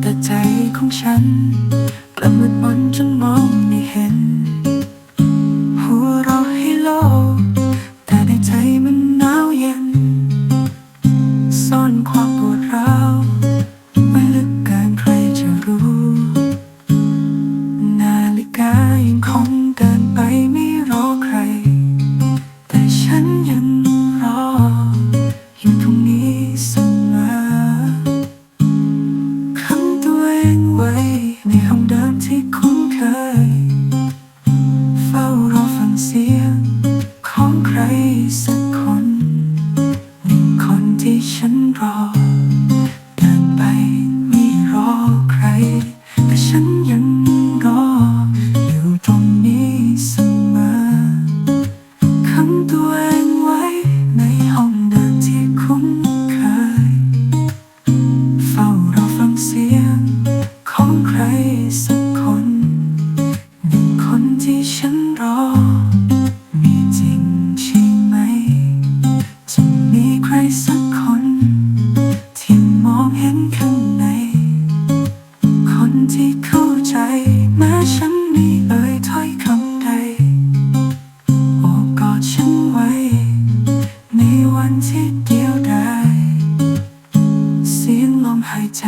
แต่ใจของฉันกลับมืดมน ฉันรอ มีจริงใช่ไหม จะมีใครสักคน ที่มองเห็นข้างใน คนที่เข้าใจแม้ฉันม่เอ่ยถ้อยคำใด โอบกอดฉันไว้ ในวันที่เดียวดายเสียงลมหายใจ